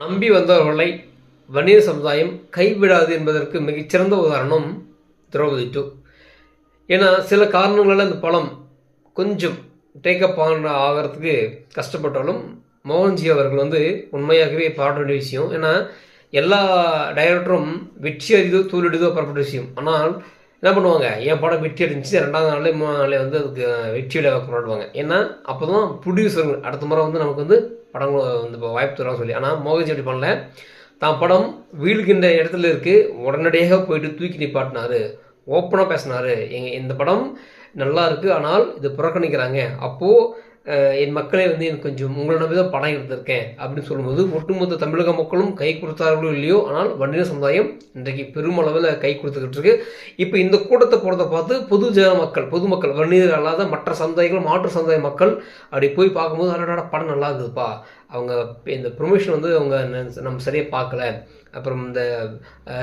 நம்பி வந்தவர்களை வணிக சமுதாயம் கைவிடாது என்பதற்கு மிகச்சிறந்த உதாரணம் திரௌபதி டூ ஏன்னா சில காரணங்களால் அந்த படம் கொஞ்சம் டேக்கப் ஆன ஆகிறதுக்கு கஷ்டப்பட்டாலும் மோகன்ஜி அவர்கள் வந்து உண்மையாகவே பாட வேண்டிய விஷயம். ஏன்னா எல்லா டைரக்டரும் வெற்றி அறிதோ தூளிடுதோ பரப்பட்ட விஷயம். ஆனால் என்ன பண்ணுவாங்க? என் படம் வெற்றி அடைஞ்சிச்சு. ரெண்டாவது நாளே மூணாவது நாளே வந்து அதுக்கு வெற்றியோட கொண்டாடுவாங்க ஏன்னா அப்போ தான் ப்ரொடியூசருங்க அடுத்த முறை வந்து நமக்கு வந்து படம் வந்து இப்போ வாய்ப்பு தருவாங்க சொல்லி. ஆனால் மோகஜி அப்படி பண்ணல. தான் படம் வீழ்கின்ற இடத்துல இருக்குது உடனடியாக போயிட்டு தூக்கி நிப்பாட்டினாரு. ஓப்பனாக பேசினார். எங்கள் இந்த படம் நல்லா இருக்குது ஆனால் இது புறக்கணிக்கிறாங்க. அப்போது என் மக்களே வந்து எனக்கு கொஞ்சம் உங்களை நம்பி தான் படம் எடுத்திருக்கேன் அப்படின்னு சொல்லும்போது ஒட்டுமொத்த தமிழக மக்களும் கை கொடுத்தார்களோ இல்லையோ ஆனால் வன்னியர் சமுதாயம் இன்றைக்கு பெருமளவில் கை கொடுத்துக்கிட்டு இருக்கு. இப்போ இந்த கூட்டத்தை போகிறத பார்த்து பொது ஜன மக்கள் பொதுமக்கள் வன்னியர் அல்லாத மற்ற சமுதாயங்கள் மாற்று சமுதாய மக்கள் அப்படி போய் பார்க்கும்போது அடடா படம் நல்லா இருக்குதுப்பா அவங்க இந்த ப்ரொமோஷன் வந்து அவங்க நம்ம சரியாக பார்க்கல. அப்புறம் இந்த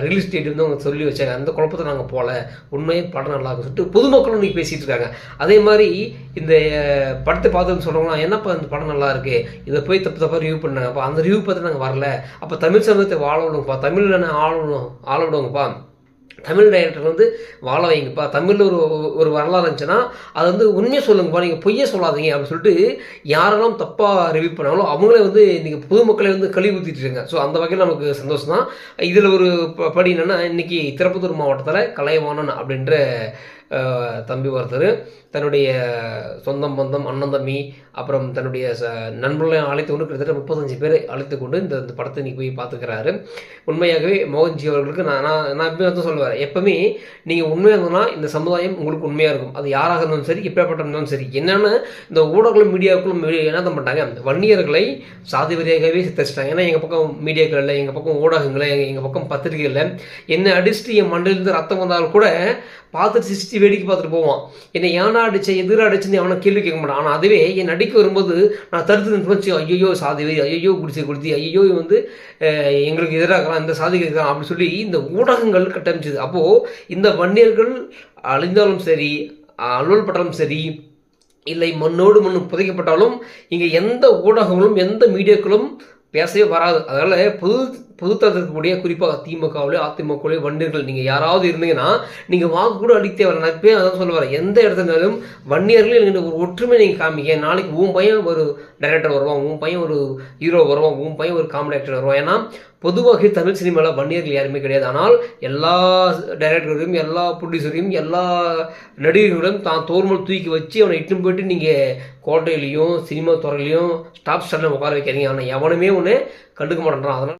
ரிலீஸ் டேட் வந்து அவங்க சொல்லி வச்சாங்க. அந்த குழப்பத்தை நாங்கள் போகல உண்மையே படம் நல்லா இருக்குன்னு சொல்லிட்டு பொதுமக்களும் இன்னைக்கு பேசிகிட்டு இருக்காங்க. அதே மாதிரி இந்த படத்தை பார்த்துன்னு சொல்கிறவங்களாம் என்னப்பா இந்த படம் நல்லா இருக்குது இதை போய் தப்பு தப்பாக ரிவ்யூ பண்ணாங்க அப்போ அந்த ரிவ்யூ பார்த்து நாங்கள் வரல. அப்போ தமிழ் சமூகத்தை வாழ விடுங்கப்பா. தமிழில் ஆளணும் ஆள விடுவோங்கப்பா தமிழ் டைரக்டர் வந்து வாழ வைங்கப்பா. தமிழில் ஒரு ஒரு வரலாறு இருந்துச்சுன்னா அது வந்து உண்மையை சொல்லுங்கப்பா. நீங்கள் பொய்யே சொல்லாதீங்க அப்படின்னு சொல்லிட்டு யாரெல்லாம் தப்பாக ரிவ்யூ பண்ணாங்களோ அவங்களே வந்து இன்றைக்கி பொதுமக்களை வந்து கழிவு ஊற்றிட்டு இருங்க ஸோ அந்த வகையில் நமக்கு சந்தோஷம் தான் இதில் ஒரு ப- படி என்னென்னா இன்றைக்கி திருப்பத்தூர் மாவட்டத்தில் கலைவாணன் அப்படின்ற தம்பி ஒருத்தர் தன்னுடைய சொந்தம் பந்தம் அண்ணன் தம்பி அப்புறம் தன்னுடைய ச நண்பர்களையும் அழைத்து கொண்டு கிட்டத்தட்ட முப்பத்தஞ்சு பேர் அழைத்து கொண்டு இந்த படத்தை இன்னைக்கு போய் பார்த்துக்கிறாரு. உண்மையாகவே மோகன்ஜி அவர்களுக்கு நான் நான் நான் எப்பயும் வந்து சொல்லுவேன். எப்பவுமே நீங்கள் உண்மையாக இருந்ததுன்னா இந்த சமுதாயம் உங்களுக்கு உண்மையாக இருக்கும். அது யாராக இருந்தாலும் சரி எப்பேற்பட்ட இருந்தாலும் சரி. என்னென்னா இந்த ஊடகங்களும் மீடியாக்களும் என்ன தான் பண்ணிட்டாங்க வன்னியர்களை சாதி வரியாகவே சித்தரிச்சிட்டாங்க. ஏன்னா எங்கள் பக்கம் மீடியாக்கள் இல்லை எங்கள் பக்கம் ஊடகங்கள் எங்கள் எங்கள் பக்கம் பத்திரிகைகளில் என்ன அடிச்சுட்டு என் மண்டலிருந்து ரத்தம் வந்தாலும் கூட பார்த்துட்டு சிரிச்சு வேடிக்கை பார்த்துட்டு போவான். என்னை ஏனா அடிச்ச எதிராக அடிச்சுன்னு அவனை கேள்வி கேட்க மாட்டான். ஆனால் அதுவே என் நடிக்க வரும்போது நான் தடுத்து நினைச்சு ஐயோ சாதி வரி ஐயோ குடிச்சு குடிச்சு ஐயோ வந்து எங்களுக்கு எதிராக இந்த சாதிக்கு அப்படின்னு சொல்லி இந்த ஊடகங்கள் கட்டமைச்சது அப்போது இந்த வன்னியர்கள் அழிந்தாலும் சரி அலுவல்பட்டாலும் சரி இல்லை மண்ணோடு மண்ணு புதைக்கப்பட்டாலும் இங்கே எந்த ஊடகங்களும் எந்த மீடியாக்களும் பேசவே வராது. அதனால் புது புது இருக்கக்கூடிய குறிப்பாக திமுகவிலே அதிமுகவிலே வன்னியர்கள் நீங்கள் யாராவது இருந்தீங்கன்னா நீங்கள் வாக்கு கூட அடித்தே வரல நான் இப்பயே அதான் சொல்ல வரேன். எந்த இடத்துனாலும் வன்னியர்கள் எனக்கு ஒரு ஒற்றுமை நீங்கள் காமிக்க நாளைக்கு உன் பையன் ஒரு டைரக்டர் வருவான் உன் பையன் ஒரு ஹீரோ வருவான் உன் பையன் ஒரு காமெடி ஆக்டர் வருவான். ஏன்னா பொதுவாக தமிழ் சினிமாவில் வன்னியர்கள் யாருமே கிடையாது. ஆனால் எல்லா டைரக்டரையும் எல்லா ப்ரொடியூசரையும் எல்லா நடிகர்களும் தான் தோர்மல் தூக்கி வச்சு அவனை இட்டுன்னு போயிட்டு நீங்கள் கோட்டையிலையும் சினிமா துறையிலையும் ஸ்டாப் ஸ்டாண்டில் உட்கார வைக்கிறீங்க ஆனால் எவனுமே ஒன்று கண்டுக்க மாட்டேன்றான். அதனால்